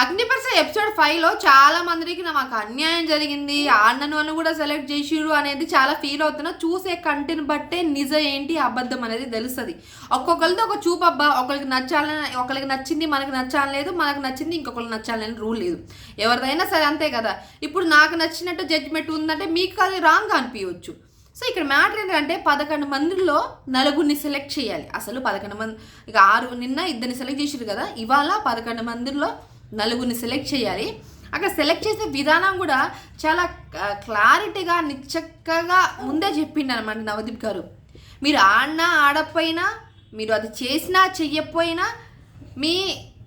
అగ్నిపర్స episode ఫైవ్లో చాలా మందికి నాకు అన్యాయం జరిగింది. అన్నను అని కూడా సెలెక్ట్ చేసిరు అనేది చాలా ఫీల్ అవుతున్నా. చూసే కంటెంట్ బట్టే నిజం ఏంటి అబద్ధం అనేది తెలుస్తుంది. ఒక్కొక్కరితో ఒక చూపు అబ్బా ఒకరికి నచ్చాలని ఒకరికి నచ్చింది మనకు నచ్చాలని లేదు మనకు నచ్చింది ఇంకొకరికి నచ్చాలని రూల్ లేదు. ఎవరిదైనా సరే అంతే కదా. ఇప్పుడు నాకు నచ్చినట్టు జడ్జిమెంట్ ఉందంటే మీకు అది రాంగ్ అనిపించవచ్చు సో ఇక్కడ మ్యాటర్ ఏంటంటే పదకొండు మందిలో నలుగురిని సెలెక్ట్ చేయాలి. అసలు పదకొండు మంది ఇక ఆరు నిన్న ఇద్దరిని సెలెక్ట్ చేసారు కదా. ఇవాళ పదకొండు మందిలో నలుగురిని సెలెక్ట్ చేయాలి. అక్కడ సెలెక్ట్ చేసే విధానం కూడా చాలా క్లారిటీగా నిచ్చక్కగా ముందే చెప్పిండు అనమాట నవదీప్ గారు. మీరు ఆడినా ఆడకపోయినా మీరు అది చేసినా చెయ్యకపోయినా మీ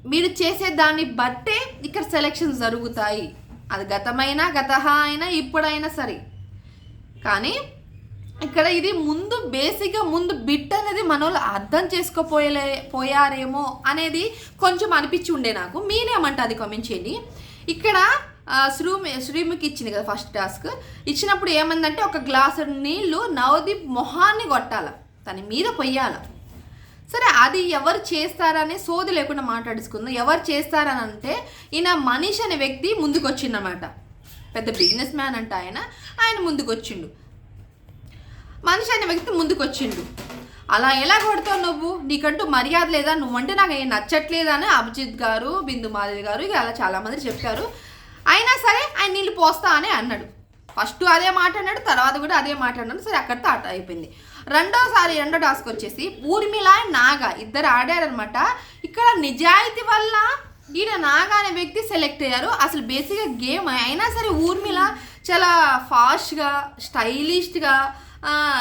మీరు చేసే దాన్ని బట్టే ఇక్కడ సెలెక్షన్స్ జరుగుతాయి. అది గతమైనా గత అయినా ఇప్పుడైనా సరే. కానీ ఇక్కడ ఇది ముందు బేసిక్గా ముందు బిట్ అనేది మన వాళ్ళు అర్థం చేసుకోపోయలే పోయారేమో అనేది కొంచెం అనిపించి ఉండే నాకు. మీరేమంటే అది కామెంట్ చేయండి. ఇక్కడ శ్రీమి శ్రీముఖి ఇచ్చింది కదా ఫస్ట్ టాస్క్ ఇచ్చినప్పుడు ఏమందంటే ఒక గ్లాసు నీళ్ళు నవదీప్ మొహాన్ని కొట్టాల. దాని మీద పొయ్యాల. సరే అది ఎవరు చేస్తారనే సోది లేకుండా మాట్లాడుకుందాం ఎవరు చేస్తారని అంటే ఈయన మనీష్ అనే వ్యక్తి ముందుకు వచ్చిందన్నమాట పెద్ద బిజినెస్ మ్యాన్ అంట ఆయన. ఆయన ముందుకు వచ్చిండు మనిషి అనే వ్యక్తి ముందుకు వచ్చిండు అలా ఎలా కొడతావు నువ్వు? నీకంటూ మర్యాద లేదా? నువ్వంటే నాకు ఏం నచ్చట్లేదని అని అభిజిత్ గారు బిందు మాధవి గారు ఇక అలా చాలామంది చెప్పారు. అయినా సరే ఆయన నీళ్ళు పోస్తా అని అన్నాడు. ఫస్ట్ అదే మాట అన్నాడు తర్వాత కూడా అదే మాట అన్నాడు. సరే అక్కడితో ఆట అయిపోయింది. రెండోసారి రెండో టాస్క్ వచ్చేసి ఊర్మిళ నాగా ఇద్దరు ఆడారనమాట ఇక్కడ నిజాయితీ వల్ల ఈయన నాగా అనే వ్యక్తి సెలెక్ట్ అయ్యారు. అసలు బేసిక్గా గేమ్ అయినా సరే ఊర్మిళ చాలా ఫాస్ట్గా స్టైలిష్గా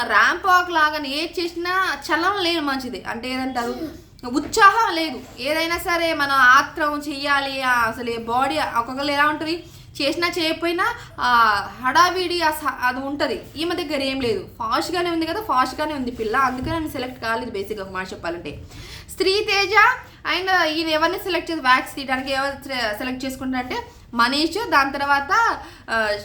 ర్యాంప్ వాక్ లాగా ఏది చేసినా చలం లేదు మంచిది అంటే ఏదంటారు ఉత్సాహం లేదు. ఏదైనా సరే మనం ఆత్రం చెయ్యాలి అసలు బాడీ ఒక్కొక్కరు ఎలా ఉంటుంది? చేసినా చేయకపోయినా హడావిడి అది ఉంటుంది. ఈమె దగ్గర ఏం లేదు. ఫాస్ట్గానే ఉంది కదా ఫాస్ట్గానే ఉంది పిల్ల. అందుకని నన్ను సెలెక్ట్ కాలేదు బేసిక్గా ఒక మాట చెప్పాలంటే. స్త్రీ తేజ అండ్ ఈయన ఎవరిని సెలెక్ట్ చేసి వ్యాక్స్ తీయడానికి ఎవరు సెలెక్ట్ చేసుకుంటారంటే మనీష్ దాని తర్వాత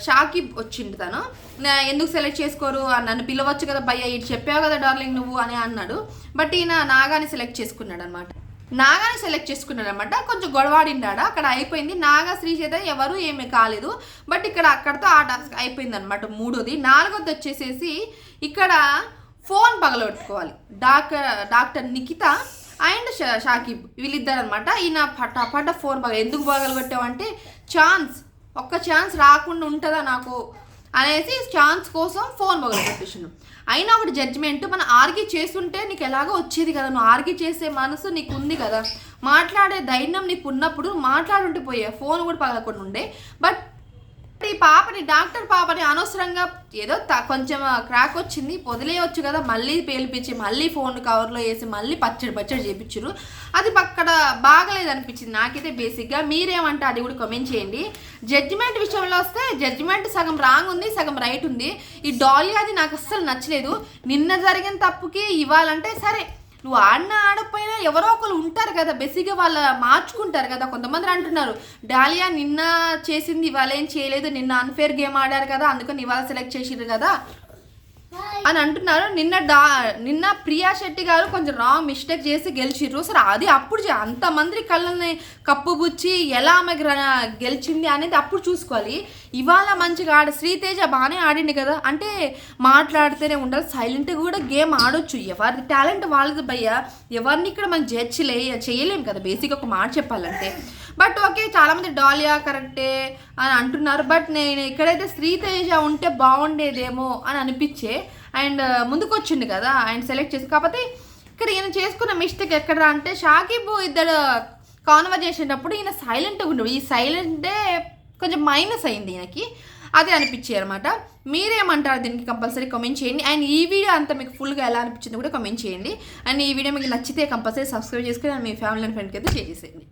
షాకిబ్ వచ్చిండు తను. ఎందుకు సెలెక్ట్ చేసుకోరు? ఆ, నన్ను పిలవచ్చు కదా భయ్య ఇటు చెప్పావు కదా డార్లింగ్ నువ్వు అని అన్నాడు. బట్ ఈయన నాగాని సెలెక్ట్ చేసుకున్నాడు అనమాట నాగాని సెలెక్ట్ చేసుకున్నాడు అనమాట కొంచెం గొడవాడిండాడు? అక్కడ అయిపోయింది. నాగా శ్రీ చేత ఎవరు ఏమీ కాలేదు. బట్ ఇక్కడ అక్కడతో ఆ టాస్క్ అయిపోయింది అనమాట మూడోది. నాలుగోది వచ్చేసేసి ఇక్కడ phone పగలగొట్టుకోవాలి. Doctor doctor Nikhita and Sha- Shakib వీళ్ళిద్దరు అనమాట ఈయన పట పట ఫోన్ పగల ఎందుకు పగలగొట్టావంటే ఛాన్స్ ఒక్క ఛాన్స్ రాకుండా ఉంటుందా నాకు? అనేసి ఛాన్స్ కోసం ఫోన్ పగలగొట్టేసిండు అయినా ఒకటి జడ్జిమెంట్ మనం ఆర్గి చేస్తుంటే నీకు ఎలాగో వచ్చేది కదా నువ్వు ఆర్గి చేసే మనసు నీకు ఉంది కదా. మాట్లాడే ధైర్యం నీకు ఉన్నప్పుడు మాట్లాడుంటే పోయే ఫోన్ కూడా పగలకుండా ఉండే బట్ ఈ పాపని డాక్టర్ పాపని అనవసరంగా ఏదో కొంచెం క్రాక్ వచ్చింది వదిలేయచ్చు కదా మళ్ళీ పేలిపించి మళ్ళీ ఫోన్ కవర్లో వేసి మళ్ళీ పచ్చడి పచ్చడి చేపించారు. అది అక్కడ బాగలేదు అనిపించింది నాకైతే బేసిక్గా మీరేమంటే అది కూడా కమెంట్ చేయండి. జడ్జిమెంట్ విషయంలో వస్తే జడ్జిమెంట్ సగం రాంగ్ ఉంది సగం రైట్ ఉంది. ఈ డాలీ అది నాకు అస్సలు నచ్చలేదు. నిన్న జరిగిన తప్పుకి ఇవ్వాలంటే సరే. నువ్వు ఆడిన ఆడకపోయినా ఎవరో ఒకరు ఉంటారు కదా బెసిగ్గా వాళ్ళ మార్చుకుంటారు కదా కొంతమంది అంటున్నారు డాలియా నిన్న చేసింది ఇవాళ ఏం చేయలేదు నిన్న అన్ఫేర్ గేమ్ ఆడారు కదా అందుకని ఇవాళ సెలెక్ట్ చేసిండ్రు కదా. అని అంటున్నారు. నిన్న డా నిన్న ప్రియా శెట్టి గారు కొంచెం రాంగ్ మిస్టేక్ చేసి గెలిచిర్రు. సరే అది అప్పుడు చే- అంతమంది కళ్ళని కప్పుబుచ్చి ఎలా ఆమె గెలిచింది అనేది అప్పుడు చూసుకోవాలి. ఇవాళ మంచిగా ఆడ శ్రీతేజ బాగానే ఆడింది కదా. అంటే మాట్లాడితేనే ఉండాలి. సైలెంట్గా కూడా గేమ్ ఆడొచ్చు. ఎవరి టాలెంట్ వాళ్ళది భయ్య. ఎవరిని ఇక్కడ మనం జడ్జ్ చేయలేం కదా. బేసిక్ ఒక మాట చెప్పాలంటే. బట్ ఓకే చాలామంది డాలియా కరెక్టే అని అంటున్నారు. బట్ నేను ఎక్కడైతే శ్రీతేజ ఉంటే బాగుండేదేమో అని అనిపించే అండ్ ముందుకు కదా ఆయన సెలెక్ట్ చేసి. కాకపోతే ఇక్కడ ఈయన చేసుకున్న మిస్టేక్ ఎక్కడ అంటే షాకిబ్ ఇద్దరు కాన్వర్జేషన్ అప్పుడు ఈయన సైలెంట్గా ఉండవు ఈ సైలెంటే కొంచెం మైనస్ అయింది ఈయనకి. అదే అనిపించాయి అనమాట మీరేమంటారు దీనికి కంపల్సరీ కమెంట్ చేయండి. అండ్ ఈ వీడియో అంతా మీకు ఫుల్గా ఎలా అనిపించింది కూడా కమెంట్ చేయండి. అండ్ ఈ వీడియో మీకు నచ్చితే కంపల్సరీ సబ్స్క్రైబ్ చేసుకుని మీ ఫ్యామిలీ అండ్ ఫ్రెండ్కి అయితే షేర్ చేసేయండి.